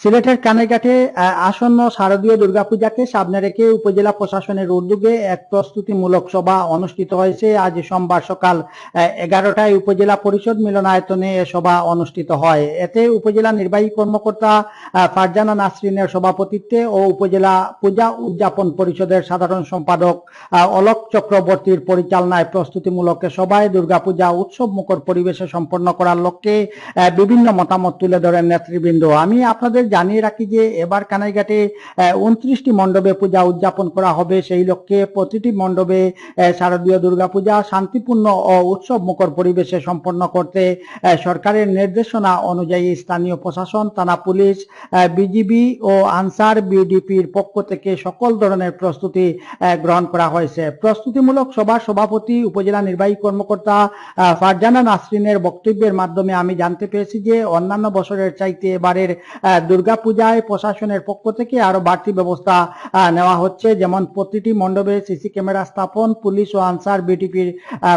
সিলেটের কানেঘাটে আসন্ন শারদীয় দুর্গাপূজাকে সামনে রেখে উপজেলা প্রশাসনের উদ্যোগে এক প্রস্তুতিমূলক সভা অনুষ্ঠিত হয়েছে। আজ সোমবার সকাল এগারোটায় উপজেলা পরিষদ মিলনায়তনে এ সভা অনুষ্ঠিত হয়। এতে উপজেলা নির্বাহী কর্মকর্তা ফারজানা নাসরিনের সভাপতিত্বে ও উপজেলা পূজা উদযাপন পরিষদের সাধারণ সম্পাদক অলোক চক্রবর্তীর পরিচালনায় প্রস্তুতিমূলক সভায় দুর্গাপূজা উৎসব মুখর পরিবেশে সম্পন্ন করার লক্ষ্যে বিভিন্ন মতামত তুলে ধরেন নেতৃবৃন্দ। আমি আপনাদের জানিয়ে রাখি যে এবার কানাইঘাটে উনত্রিশটি মণ্ডপে পূজা উদযাপন করা হবে। সেই লক্ষ্যে প্রতিটি মণ্ডপে শারদীয় দুর্গাপূজা, শান্তিপূর্ণ ও উৎসব মুখর পরিবেশে সম্পন্ন করতে সরকারের নির্দেশনা অনুযায়ী স্থানীয় প্রশাসন, থানা পুলিশ বিজিবি ও আনসার বিডিপির পক্ষ থেকে সকল ধরনের প্রস্তুতি গ্রহণ করা হয়েছে। প্রস্তুতিমূলক সভার সভাপতি, উপজেলা নির্বাহী কর্মকর্তা ফারজানা নাসরিনের বক্তব্যের মাধ্যমে আমি জানতে পেরেছি যে অন্যান্য বছরের চাইতে এবারের দুর্গাপূজায় প্রশাসনের পক্ষ থেকে আরও বাড়তি ব্যবস্থা নেওয়া হচ্ছে। যেমন প্রতিটি মণ্ডপে সিসি ক্যামেরা স্থাপন পুলিশ ও আনসার বিটিপির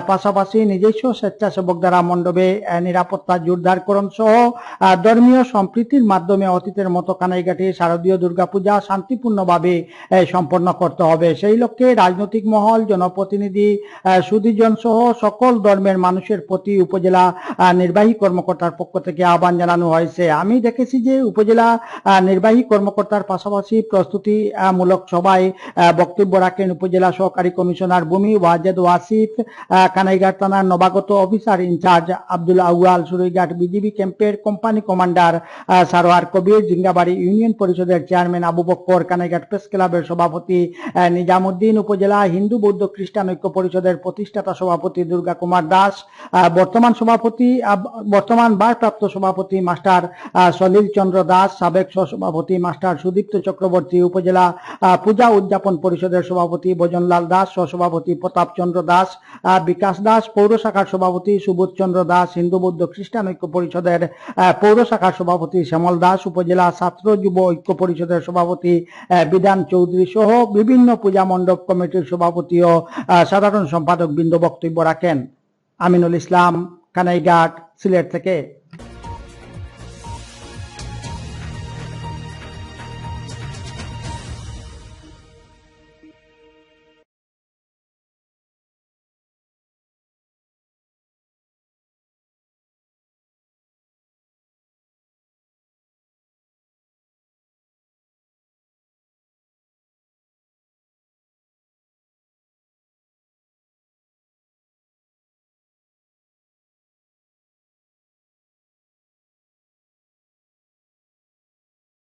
পাশাপাশি নিজস্ব স্বেচ্ছাসেবক দ্বারা মণ্ডপে নিরাপত্তা জোরদারকরণ সহ ধর্মীয় সম্প্রীতির মাধ্যমে অতীতের মতো কানাইঘাটে শারদীয় দুর্গাপূজা শান্তিপূর্ণভাবে সম্পন্ন করতে হবে। সেই লক্ষ্যে রাজনৈতিক মহল জনপ্রতিনিধি আহ, সুধীজন সহ সকল ধর্মের মানুষের প্রতি উপজেলা নির্বাহী কর্মকর্তার পক্ষ থেকে আহ্বান জানানো হয়েছে। আমি দেখেছি যে উপজেলা নির্বাহী কর্মকর্তার পাশাপাশি প্রস্তুতি মূলক সভায় বক্তব্য রাখেন উপজেলা সহকারী কমিশনার ভূমি ওয়াজেদ ওয়াসিফ কানাইঘাট থানার নবাগত officer in charge Abdul Awal Suraighat BGB ক্যাম্পের company commander Sarwar Kabir, Jingabari union পরিষদের চেয়ারম্যান আবু বক্কর, কানাইঘাট প্রেস ক্লাবের সভাপতি নিজামুদ্দিন, উপজেলা হিন্দু বৌদ্ধ খ্রিস্টান ঐক্য পরিষদের প্রতিষ্ঠাতা সভাপতি দুর্গা কুমার দাস বর্তমান সভাপতি বর্তমান ভারপ্রাপ্ত সভাপতি মাস্টার সলিল চন্দ্র দাস সাবেক সহসভাপতি মাস্টার সুদীপ্ত চক্রবর্তী উপজেলা পূজা উদযাপন পরিষদের সভাপতি ভজনলাল দাস, সহসভাপতি প্রতাপ চন্দ্র দাস বিকাশ দাস, পৌর শাখার সভাপতি সুবোধ চন্দ্র দাস, হিন্দু বৌদ্ধ খ্রিস্টান ঐক্য পরিষদের পৌর শাখার সভাপতি শ্যামল দাস, উপজেলা ছাত্র যুব ঐক্য পরিষদের সভাপতি বিধান চৌধুরী সহ বিভিন্ন পূজা মণ্ডপ কমিটির সভাপতি ও সাধারণ সম্পাদক বৃন্দ বক্তব্য রাখেন। আমিনুল ইসলাম, কানাইঘাট, সিলেট থেকে।